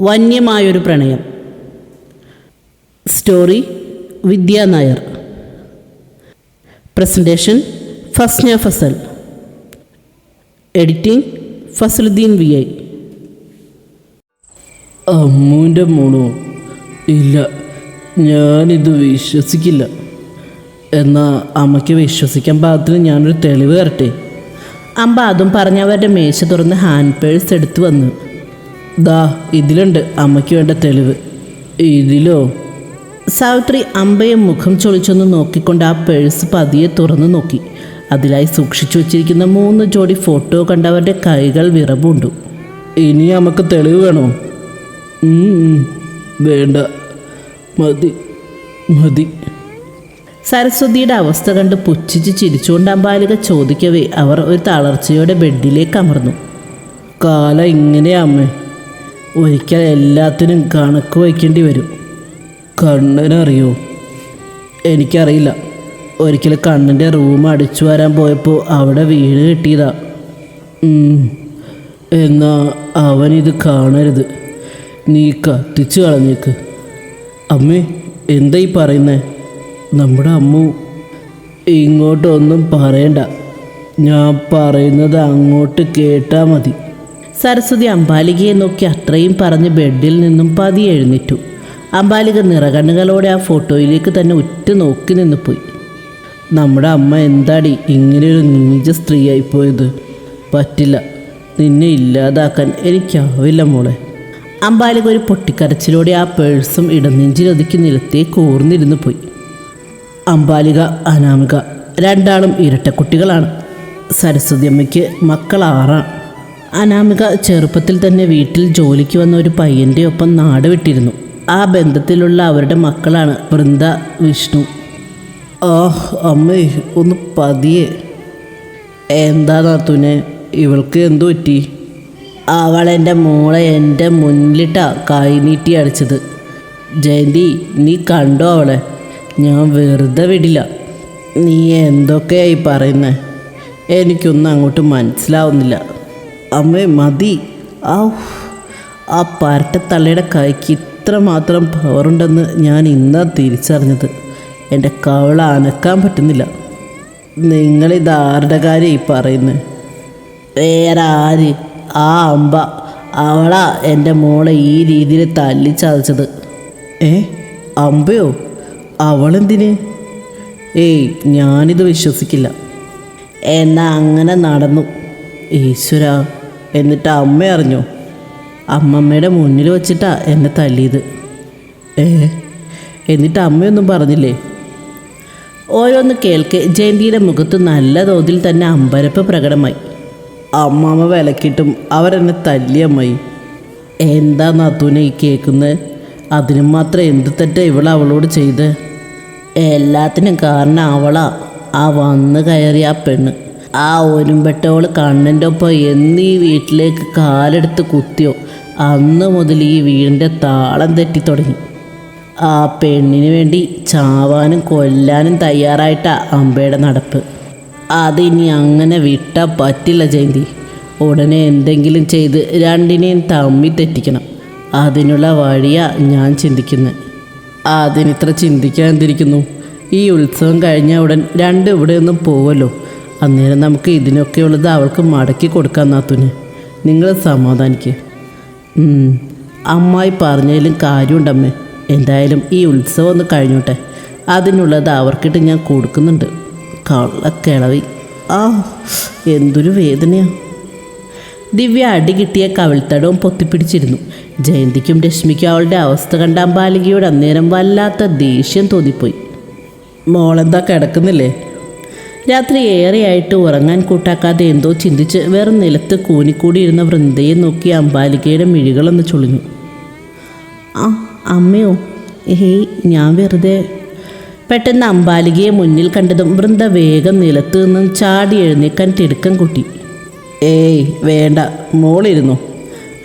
വന്യമായൊരു പ്രണയം. Story Vidya Nair. Presentation Fasna Fasal. Editing Fasaluddeen V I. അമ്മൂന്റെ മോളോ? ഇല്ല. ഞാനിത് വിശ്വസിക്കില്ല. എന്നാൽ അമ്മയ്ക്ക് വിശ്വസിക്കാൻ പാകത്തിന് ഞാനൊരു തെളിവ് തരട്ടെ? അമ്പ അതും പറഞ്ഞവരുടെ മേശ തുറന്ന് ഹാൻഡ് പേഴ്സ് എടുത്തു വന്നു. ദാ ഇതിലുണ്ട്. അമ്മയ്ക്ക് വേണ്ട തെളിവ്. ഇതിലോ? സാവിത്രി അമ്പയെ മുഖം ചൊളിച്ചൊന്ന് നോക്കിക്കൊണ്ട് ആ പേഴ്സ് പതിയെ തുറന്നു നോക്കി. അതിലായി സൂക്ഷിച്ചു വച്ചിരിക്കുന്ന മൂന്ന് ജോഡി ഫോട്ടോ കണ്ടവരുടെ കൈകൾ വിറവുണ്ടു ഇനി നമുക്ക് തെളിവ് വേണോ. വേണ്ട. മതി. മതി. സരസ്വതിയുടെ അവസ്ഥ കണ്ട് പുച്ഛിച്ച് ചിരിച്ചുകൊണ്ട് അമ്പാലിക ചോദിക്കവേ അവർ ഒരു തളർച്ചയോടെ ബെഡിലേക്ക് അമർന്നു. കാല ഇങ്ങനെയാ അമ്മേ. ഒരിക്കൽ എല്ലാത്തിനും കണക്ക് വയ്ക്കേണ്ടി വരും. കണ്ണനറിയോ? എനിക്കറിയില്ല. ഒരിക്കൽ കണ്ണന്റെ റൂം അടിച്ചു വരാൻ പോയപ്പോൾ അവിടെ വീട് കിട്ടിയതാ. എന്നാ അവനിത് കാണരുത്. നീ കത്തിച്ചു കളഞ്ഞേക്ക്. അമ്മേ എന്താ ഈ പറയുന്നേ? നമ്മുടെ അമ്മു. ഇങ്ങോട്ടൊന്നും പറയണ്ട. ഞാൻ പറയുന്നത് അങ്ങോട്ട് കേട്ടാൽ മതി. സരസ്വതി അമ്പാലികയെ നോക്കി അത്രയും പറഞ്ഞ് ബെഡിൽ നിന്നും പതി എഴുന്നേറ്റു. അമ്പാലിക നിറകണ്ണുകളോടെ ആ ഫോട്ടോയിലേക്ക് തന്നെ ഉറ്റു നോക്കി നിന്ന് പോയി നമ്മുടെ അമ്മ എന്താടി ഇങ്ങനെയൊരു നീച സ്ത്രീയായിപ്പോയത് പറ്റില്ല. നിന്നെ ഇല്ലാതാക്കാൻ എനിക്കാവില്ല മോളെ. അമ്പാലിക ഒരു പൊട്ടിക്കരച്ചിലൂടെ ആ പേഴ്സും ഇടനെഞ്ചിലൊതുക്കി നിലത്തേ കൂർന്നിരുന്നു പോയി. അമ്പാലിക അനാമിക രണ്ടാളും ഇരട്ടക്കുട്ടികളാണ്. സരസ്വതി അമ്മയ്ക്ക് മക്കൾ ആറാണ് അനാമിക ചെറുപ്പത്തിൽ തന്നെ വീട്ടിൽ ജോലിക്ക് വന്ന ഒരു പയ്യന്റെ ഒപ്പം നാട് വിട്ടിരുന്നു. ആ ബന്ധത്തിലുള്ള അവരുടെ മക്കളാണ് വൃന്ദ വിഷ്ണു. ആ അമ്മേ ഒന്ന് പതിയെ. എന്താ നാത്തൂനെ ഇവൾക്ക് എന്തു പറ്റി? അവൾ എന്റെ മോളെ എന്റെ മുന്നിലിട്ടാ കൈനീട്ടി അടിച്ചത്. ജയന്തി നീ കണ്ടോ അവളെ? ഞാൻ വെറുതെ വിടില്ല. നീ എന്തൊക്കെയായി പറയുന്നേ? എനിക്കൊന്നും അങ്ങോട്ട് മനസ്സിലാവുന്നില്ല. അമ്മേ മതി. ആ ആ പരട്ടത്തള്ളയുടെ കൈക്ക് ഇത്ര മാത്രം പവറുണ്ടെന്ന് ഞാൻ ഇന്നാ തിരിച്ചറിഞ്ഞത്. എന്റെ കവള അനക്കാൻ പറ്റുന്നില്ല. നിങ്ങളിത് ആരുടെ കാര്യം ഈ പറയുന്നത് വേറെ ആര്? ആ അമ്പ അവളാ എന്റെ മോളെ ഈ രീതിയിൽ തല്ലി ചതച്ചത്. ഏ അമ്പയോ? അവളെന്തിന്? ഏയ് ഞാനിത് വിശ്വസിക്കില്ല. എന്നാ അങ്ങനെ നടന്നു. ഈശ്വര. എന്നിട്ട് അമ്മ അറിഞ്ഞു. അമ്മമ്മയുടെ മുന്നിൽ വെച്ചിട്ടാ എന്നെ തല്ലിയത്. ഏ എന്നിട്ട് അമ്മയൊന്നും പറഞ്ഞില്ലേ? ഓരോന്ന് കേൾക്കെ ജയന്തിയുടെ മുഖത്ത് നല്ല തോതിൽ തന്നെ അമ്പരപ്പ് പ്രകടമായി. അമ്മാമ്മ വിലക്കിട്ടും അവരെന്നെ തല്ലിയമ്മയി എന്താ നാത്തൂനെ ഈ കേൾക്കുന്നത് അതിനും മാത്രം എന്ത് തെറ്റാ ഇവൾ അവളോട് ചെയ്ത്? എല്ലാത്തിനും കാരണം അവളാ. ആ വന്ന് കയറിയ ആ പെണ്ണ്. ആ ഒരുമ്പെട്ടവൾ കണ്ണന്റെ ഒപ്പം എന്നീ വീട്ടിലേക്ക് കാലെടുത്ത് കുത്തിയോ. അന്ന് മുതൽ ഈ വീടിന്റെ താളം തെറ്റി തുടങ്ങി. ആ പെണ്ണിന് വേണ്ടി ചാവാനും കൊല്ലാനും തയ്യാറായിട്ടാ അമ്പയുടെ നടപ്പ്. അതിനി അങ്ങനെ വിട്ടാൽ പറ്റില്ല ജയന്തി. ഉടനെ എന്തെങ്കിലും ചെയ്ത് രണ്ടിനെയും തമ്മി തെറ്റിക്കണം. അതിനുള്ള വഴിയാ ഞാൻ ചിന്തിക്കുന്നത് അതിനിത്ര ചിന്തിക്കാൻ എന്തിരിക്കുന്നു ഈ ഉത്സവം കഴിഞ്ഞ ഉടൻ രണ്ട് ഇവിടെ ഒന്നും പോവല്ലോ. അന്നേരം നമുക്ക് ഇതിനൊക്കെ ഉള്ളത് അവൾക്ക് മടക്കി കൊടുക്കാൻ നാത്തുന്. നിങ്ങൾ സമാധാനിക്കുക ഉം, അമ്മായി പറഞ്ഞതിലും കാര്യമുണ്ടമ്മേ. എന്തായാലും ഈ ഉത്സവം ഒന്ന് കഴിഞ്ഞോട്ടെ. അതിനുള്ളത് അവർക്കിട്ട് ഞാൻ കൊടുക്കുന്നുണ്ട്. കള്ളക്കിളവി. ആ എന്തൊരു വേദനയാ. ദിവ്യ അടി കിട്ടിയ കവിൾത്തടവും പൊത്തിപ്പിടിച്ചിരുന്നു. ജയന്തിക്കും രശ്മിക്കും അവളുടെ അവസ്ഥ കണ്ട അമ്പാലികയോട് അന്നേരം വല്ലാത്ത ദേഷ്യം തോന്നിപ്പോയി. മോളെന്താ കിടക്കുന്നില്ലേ? രാത്രി ഏറെയായിട്ട് ഉറങ്ങാൻ കൂട്ടാക്കാതെ എന്തോ ചിന്തിച്ച് വേറെ നിലത്ത് കൂനിക്കൂടിയിരുന്ന വൃന്ദയെ നോക്കി അമ്പാലികയുടെ മിഴികളൊന്ന് ചുളിഞ്ഞു. ആ അമ്മയോ ഏയ് ഞാൻ വെറുതെ പെട്ടെന്ന് അമ്പാലികയെ മുന്നിൽ കണ്ടതും വൃന്ദ വേഗം നിലത്ത് നിന്നും ചാടി എഴുന്നേക്കാൻ തിടുക്കം കൂട്ടി. ഏയ് വേണ്ട മോളിരുന്നു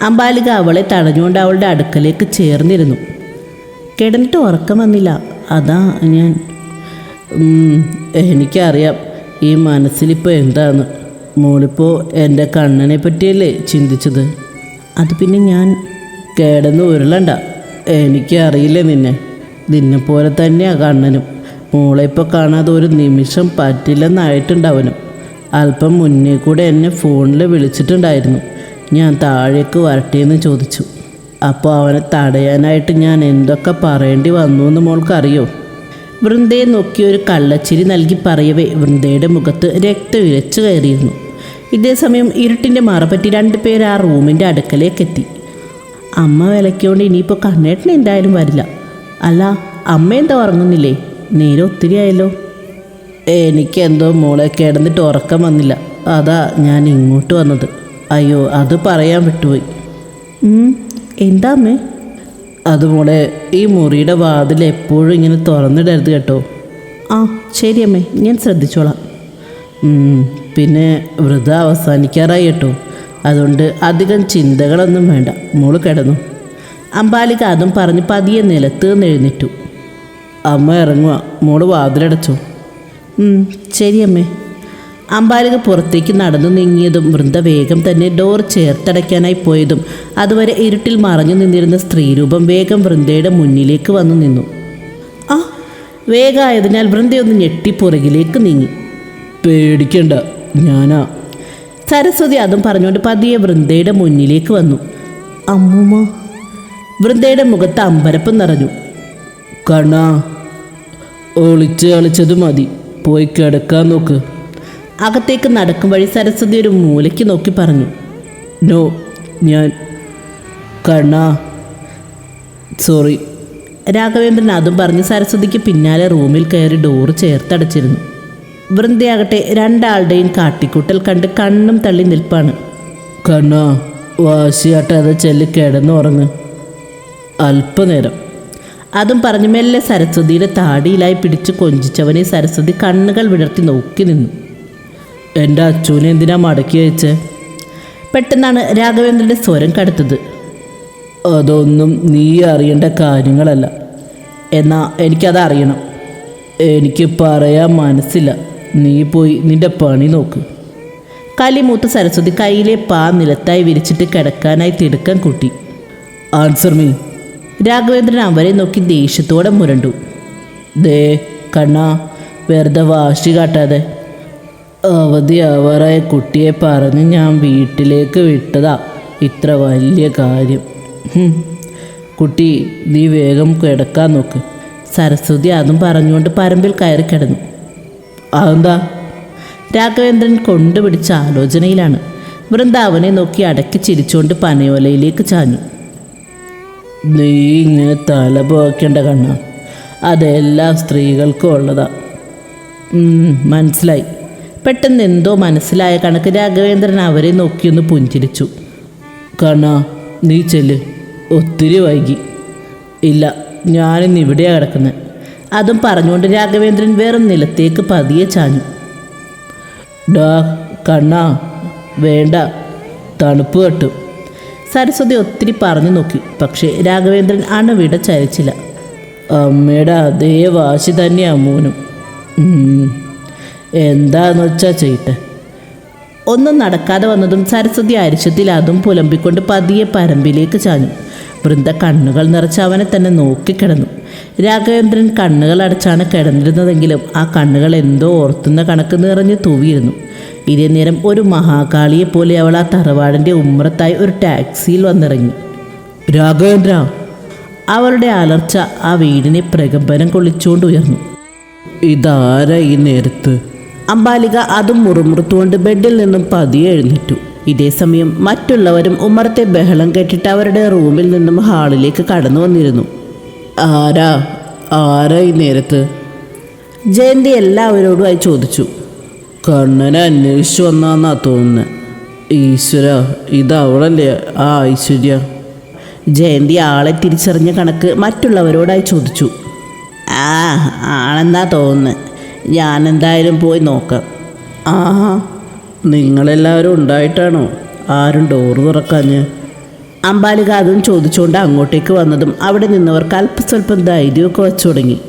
അമ്പാലിക അവളെ തടഞ്ഞുകൊണ്ട് അവളുടെ അടുക്കലേക്ക് ചേർന്നിരുന്നു. കിടന്നിട്ട് ഉറക്കം വന്നില്ല. അതാ ഞാൻ. എനിക്കറിയാം. ഈ മനസ്സിലിപ്പോൾ എന്താണ്? മോളിപ്പോൾ എന്റെ കണ്ണനെ പറ്റിയല്ലേ ചിന്തിച്ചത്? അത് പിന്നെ ഞാൻ കേടന്ന് ഉരുളണ്ട. എനിക്കറിയില്ല നിന്നെ? നിന്നെ പോലെ തന്നെയാ കണ്ണനും. മോളെ ഇപ്പോൾ കാണാതെ ഒരു നിമിഷം പറ്റില്ലെന്നായിട്ടുണ്ടവനും അല്പം മുന്നേ കൂടെ എന്നെ ഫോണിൽ വിളിച്ചിട്ടുണ്ടായിരുന്നു. ഞാൻ താഴേക്ക് വരട്ടേന്ന് ചോദിച്ചു. അപ്പോൾ അവനെ തടയാനായിട്ട് ഞാൻ എന്തൊക്കെ പറയേണ്ടി വന്നു എന്ന് മോൾക്കറിയോ? വൃന്ദയെ നോക്കി ഒരു കള്ളച്ചിരി നൽകി പറയവേ വൃന്ദയുടെ മുഖത്ത് രക്തം ഇരച്ചു കയറിയിരുന്നു. ഇതേസമയം ഇരുട്ടിന്റെ മറപ്പറ്റി രണ്ടുപേർ ആ റൂമിന്റെ അടുക്കലേക്കെത്തി. അമ്മ വിലയ്ക്കൊണ്ട് ഇനിയിപ്പോൾ കണ്ണേട്ടൻ എന്തായാലും വരില്ല. അല്ല അമ്മ എന്താ ഉറങ്ങുന്നില്ലേ? നേരെ ഒത്തിരി ആയല്ലോ. എനിക്കെന്തോ മോളെ കിടന്നിട്ട് ഉറക്കം വന്നില്ല. അതാ ഞാൻ ഇങ്ങോട്ട് വന്നത്. അയ്യോ അത് പറയാൻ വിട്ടുപോയി. എന്താ അമ്മേ? അത് മോളെ ഈ മുറിയുടെ വാതിൽ എപ്പോഴും ഇങ്ങനെ തുറന്നിടരുത് കേട്ടോ. ആ ശരി അമ്മേ ഞാൻ ശ്രദ്ധിച്ചോളാം. പിന്നെ വൃത അവസാനിക്കാറായി കേട്ടോ. അതുകൊണ്ട് അധികം ചിന്തകളൊന്നും വേണ്ട മോൾ കിടന്നു. അമ്പാലിക അതും പറഞ്ഞ് പതിയെ നിലത്ത് എഴുന്നേറ്റു. അമ്മ ഇറങ്ങുക മോൾ വാതിലടച്ചു. ശരി അമ്മേ. അമ്പാലിക പുറത്തേക്ക് നടന്നു നീങ്ങിയതും വൃന്ദ വേഗം തന്നെ ഡോർ ചേർത്തടയ്ക്കാനായി പോയതും അതുവരെ ഇരുട്ടിൽ മറഞ്ഞു നിന്നിരുന്ന സ്ത്രീരൂപം വേഗം വൃന്ദയുടെ മുന്നിലേക്ക് വന്നു നിന്നു. ആ വേഗമായതിനാൽ വൃന്ദയൊന്ന് ഞെട്ടി പുറകിലേക്ക് നീങ്ങി. പേടിക്കണ്ട ഞാനാ. സരസ്വതി അതും പറഞ്ഞുകൊണ്ട് പതിയെ വൃന്ദയുടെ മുന്നിലേക്ക് വന്നു. അമ്മൂമ്മ. വൃന്ദയുടെ മുഖത്ത് അമ്പരപ്പം നിറഞ്ഞു. കണ്ണാ ഒളിച്ച് കളിച്ചത് മതി. പോയി കിടക്കാൻ നോക്ക്. അകത്തേക്ക് നടക്കും വഴി സരസ്വതി ഒരു മൂലയ്ക്ക് നോക്കി പറഞ്ഞു. നോ ഞാൻ കണ്ണാ. സോറി രാഘവേന്ദ്രൻ അതും പറഞ്ഞ് സരസ്വതിക്ക് പിന്നാലെ റൂമിൽ കയറി ഡോറ് ചേർത്തടച്ചിരുന്നു. വൃന്ദയാകട്ടെ രണ്ടാളുടെയും കാട്ടിക്കൂട്ടൽ കണ്ട് കണ്ണും തള്ളി നിൽപ്പാണ്. കണ്ണാ വാശിയാട്ടാതെ ചെല്ലി കിടന്നുറങ്ങ്. അല്പനേരം. അതും പറഞ്ഞു മെല്ലെ സരസ്വതിയുടെ താടിയിലായി പിടിച്ച് കൊഞ്ചിച്ചവനെ സരസ്വതി കണ്ണുകൾ വിടർത്തി നോക്കി നിന്നു. എന്റെ അച്ഛനെ എന്തിനാ മടക്കി അയച്ചേ? പെട്ടെന്നാണ് രാഘവേന്ദ്രന്റെ സ്വരം കടുത്തത്. അതൊന്നും നീ അറിയേണ്ട കാര്യങ്ങളല്ല. എന്നാൽ എനിക്കത് അറിയണം എനിക്ക് പറയാൻ മനസ്സില്ല. നീ പോയി നിന്റെ പണി നോക്ക്. കലിമൂത്ത് സരസ്വതി കയ്യിലെ പാ നിലത്തായി വിരിച്ചിട്ട് കിടക്കാനായി തിടുക്കം കൂട്ടി. ആൻസർ മീ രാഘവേന്ദ്രൻ അവരെ നോക്കി ദേഷ്യത്തോടെ മുരണ്ടു. ദേ കണ്ണ വെറുതെ വാശി കാട്ടാതെ. അവധി അവറായ കുട്ടിയെ പറഞ്ഞ് ഞാൻ വീട്ടിലേക്ക് വിട്ടതാ. ഇത്ര വലിയ കാര്യം. കുട്ടി നീ വേഗം കിടക്കാൻ നോക്ക്. സരസ്വതി അതും പറഞ്ഞുകൊണ്ട് പരമ്പിൽ കയറി കിടന്നു. അതെന്താ? രാഘവേന്ദ്രൻ കൊണ്ടുപിടിച്ച ആലോചനയിലാണ്. വൃന്ദാവനെ നോക്കി അടക്കി ചിരിച്ചുകൊണ്ട് പനയോലയിലേക്ക് ചാഞ്ഞു. നീ ഇങ്ങനെ തല പോക്കേണ്ട കണ്ണ. അതെല്ലാ സ്ത്രീകൾക്കും ഉള്ളതാ. മനസ്സിലായി. പെട്ടെന്ന് എന്തോ മനസ്സിലായ കണക്ക് രാഘവേന്ദ്രൻ അവരെ നോക്കിയൊന്ന് പുഞ്ചിരിച്ചു. കണ്ണ നീ ചെല്ല്. ഒത്തിരി വൈകി. ഇല്ല ഞാനിന്ന് ഇവിടെയാണ് കിടക്കുന്നത് അതും പറഞ്ഞുകൊണ്ട് രാഘവേന്ദ്രൻ വേറെ നിലത്തേക്ക് പതിയെ ചാഞ്ഞു. ഡാ കണ്ണാ വേണ്ട. തണുപ്പ് കെട്ടും. സരസ്വതി ഒത്തിരി പറഞ്ഞു നോക്കി. പക്ഷേ രാഘവേന്ദ്രൻ അണുവിട ചലിച്ചില്ല അമ്മയുടെ അതേ വാശി തന്നെയാ മോനും. എന്താന്ന് വെച്ചാ ചെയ്യട്ടെ? ഒന്നും നടക്കാതെ വന്നതും സരസ്വതി അരിശത്തിൽ അതും പുലമ്പിക്കൊണ്ട് പതിയെ പരമ്പിലേക്ക് ചാഞ്ഞു. വൃന്ദ കണ്ണുകൾ നിറച്ച് അവനെ തന്നെ നോക്കിക്കിടന്നു. രാഘവേന്ദ്രൻ കണ്ണുകൾ അടച്ചാണ് കിടന്നിരുന്നതെങ്കിലും ആ കണ്ണുകൾ എന്തോ ഓർത്തുന്ന കണക്ക് നിറഞ്ഞു തൂവിയിരുന്നു. ഇതേ നേരം ഒരു മഹാകാളിയെ പോലെ അവൾ ആ തറവാടിന്റെ ഉമ്മറത്തായി ഒരു ടാക്സിയിൽ വന്നിറങ്ങി. രാഘവേന്ദ്ര! അവളുടെ അലർച്ച ആ വീടിനെ പ്രകമ്പനം കൊള്ളിച്ചുകൊണ്ട് ഉയർന്നു. ഈ നേരത്ത്? അമ്പാലിക അതും മുറുമുറുത്തുകൊണ്ട് ബെഡിൽ നിന്നും പതിയെ എഴുന്നേറ്റു. ഇതേ സമയം മറ്റുള്ളവരും ഉമ്മറത്തെ ബഹളം കേട്ടിട്ട് അവരുടെ റൂമിൽ നിന്നും ഹാളിലേക്ക് കടന്നു വന്നിരുന്നു. ആരാ? ആരാ ഈ നേരത്ത്? ജയന്തി എല്ലാവരോടുമായി ചോദിച്ചു. കണ്ണനെ അന്വേഷിച്ചു വന്നാന്നാ തോന്നുന്നത് ഈശ്വര ഇത് അവളല്ലേ? ആ ഐശ്വര്യ. ജയന്തി ആളെ തിരിച്ചറിഞ്ഞ കണക്ക് മറ്റുള്ളവരോടായി ചോദിച്ചു. ആ ആണെന്നാ തോന്നുന്നത് ഞാൻ എന്തായാലും പോയി നോക്കാം. ആ നിങ്ങളെല്ലാവരും ഉണ്ടായിട്ടാണോ? ആരും ഡോറ് തുറക്കാഞ്ഞ്? അമ്പാലിക അതും ചോദിച്ചുകൊണ്ട് അങ്ങോട്ടേക്ക് വന്നതും അവിടെ നിന്നവർക്ക് അല്പസ്വല്പം ധൈര്യമൊക്കെ വച്ചു തുടങ്ങി.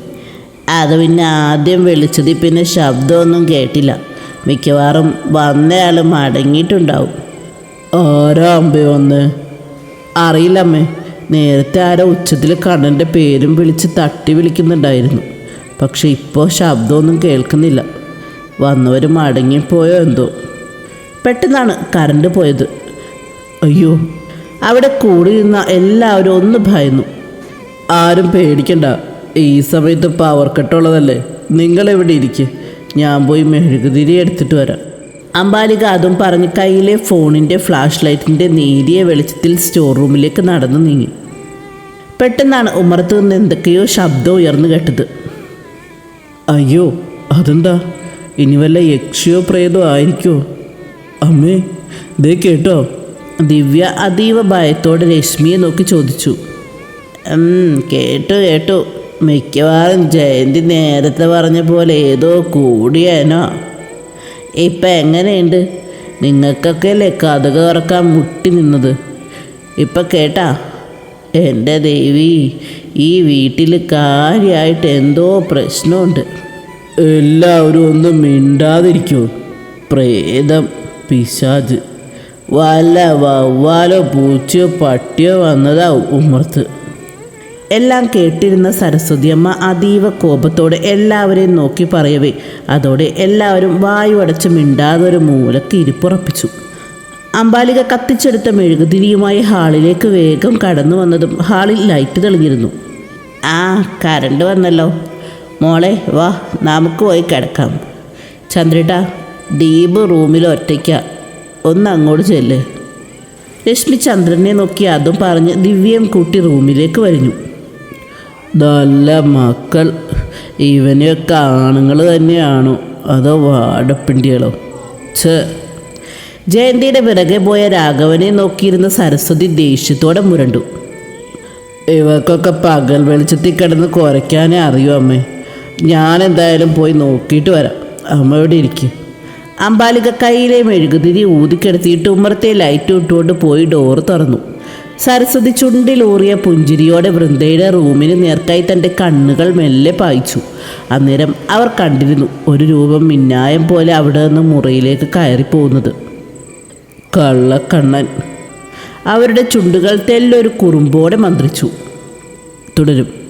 അത് പിന്നെ ആദ്യം വിളിച്ചതിൽ പിന്നെ ശബ്ദമൊന്നും കേട്ടില്ല. മിക്കവാറും വന്നയാൾ മടങ്ങിയിട്ടുണ്ടാവും. ആരാ അമ്പ വന്ന്? അറിയില്ല അമ്മേ നേരത്തെ ആരോ ഉച്ചത്തിൽ കണ്ണന്റെ പേരും വിളിച്ച് തട്ടി വിളിക്കുന്നുണ്ടായിരുന്നു. പക്ഷെ ഇപ്പോൾ ശബ്ദമൊന്നും കേൾക്കുന്നില്ല. വന്നവർ മടങ്ങിപ്പോയോ എന്തോ. പെട്ടെന്നാണ് കറണ്ട് പോയത്. അയ്യോ അവിടെ കൂടി നിന്ന എല്ലാവരും ഒന്ന് ഭയന്നു. ആരും പേടിക്കണ്ട ഈ സമയത്ത് പവർ കട്ടുള്ളതല്ലേ നിങ്ങളെവിടെ ഇരിക്കുക ഞാൻ പോയി മെഴുകുതിരി എടുത്തിട്ട് വരാം. അമ്പാലിക അതും പറഞ്ഞ് കയ്യിലെ ഫോണിന്റെ ഫ്ലാഷ് ലൈറ്റിന്റെ നേരിയ വെളിച്ചത്തിൽ സ്റ്റോർ റൂമിലേക്ക് നടന്നു നീങ്ങി. പെട്ടെന്നാണ് ഉമ്മറത്ത് നിന്ന് എന്തൊക്കെയോ ശബ്ദം ഉയർന്നു കേട്ടത്. അയ്യോ അതെന്താ? ഇനി വല്ല യക്ഷിയോ പ്രേതോ ആയിരിക്കോ? അമ്മേ ദേ കേട്ടോ. ദിവ്യ അതീവ ഭയത്തോടെ രശ്മിയെ നോക്കി ചോദിച്ചു. കേട്ടോ കേട്ടോ. മിക്കവാറും ജയന്തി നേരത്തെ പറഞ്ഞ പോലെ ഏതോ കൂടിയേനോ. ഇപ്പം എങ്ങനെയുണ്ട്? നിങ്ങൾക്കൊക്കെ അല്ലേ കഥക തുറക്കാൻ മുട്ടി നിന്നത്. ഇപ്പം കേട്ടാ? എന്റെ ദേവി ഈ വീട്ടിൽ കാര്യമായിട്ട് എന്തോ പ്രശ്നമുണ്ട്. എല്ലാവരും ഒന്നും മിണ്ടാതിരിക്കൂ. പ്രേതം പിശാജ്. വല്ല വവ്വാലോ പൂച്ചയോ പട്ടിയോ വന്നതാവും ഉമ്മർത്ത്. എല്ലാം കേട്ടിരുന്ന സരസ്വതിയമ്മ അതീവ കോപത്തോടെ എല്ലാവരെയും നോക്കി പറയവേ. അതോടെ എല്ലാവരും വായുവടച്ച് മിണ്ടാതൊരു മിണ്ടാതെ ഒരു മൂലക്ക് ഇരിപ്പുറപ്പിച്ചു. അമ്പാലിക കത്തിച്ചെടുത്ത മെഴുകുതിരിയുമായി ഹാളിലേക്ക് വേഗം കടന്നു വന്നതും ഹാളിൽ ലൈറ്റ് തെളിഞ്ഞിരുന്നു. ആ കരണ്ട് വന്നല്ലോ. മോളെ വാ നമുക്ക് പോയി കിടക്കാം. ചന്ദ്രട്ട ദീപ് റൂമിൽ ഒറ്റയ്ക്ക. ഒന്ന് അങ്ങോട്ട് ചെല്ല്. രശ്മി ചന്ദ്രനെ നോക്കി അതും പറഞ്ഞ് ദിവ്യം കൂട്ടി റൂമിലേക്ക് വരിഞ്ഞു നല്ല മക്കൾ. ഇവനെയൊക്കെ ആണുങ്ങൾ തന്നെയാണോ? അതോ വാടപ്പിണ്ടികളോ? ഛേ ജയന്തിയുടെ പിറകെ പോയ രാഘവനെ നോക്കിയിരുന്ന സരസ്വതി ദേഷ്യത്തോടെ മുരണ്ടു. ഇവർക്കൊക്കെ പകൽ വെളിച്ചത്തിൽ കിടന്ന് കുറയ്ക്കാനേ അറിയൂ അമ്മേ. ഞാൻ എന്തായാലും പോയി നോക്കിയിട്ട് വരാം. അമ്മ ഇവിടെ ഇരിക്കും. അമ്പാലിക കയ്യിലെ മെഴുകുതിരി ഊതിക്കെടുത്തിയിട്ട് ഉമ്മറത്തെ ലൈറ്റ് ഇട്ടുകൊണ്ട് പോയി ഡോറ് തുറന്നു. സരസ്വതി ചുണ്ടിലൂറിയ പുഞ്ചിരിയോടെ വൃന്ദയുടെ റൂമിന് നേർക്കായി തന്റെ കണ്ണുകൾ മെല്ലെ പായിച്ചു. അന്നേരം അവർ കണ്ടിരുന്നു ഒരു രൂപം മിന്നായം പോലെ അവിടെ നിന്ന് മുറിയിലേക്ക് കയറിപ്പോകുന്നത്. കള്ളക്കണ്ണൻ. അവരുടെ ചുണ്ടുകൾ തെല്ലൊരു കുറുമ്പോടെ മന്ത്രിച്ചു. തുടരും.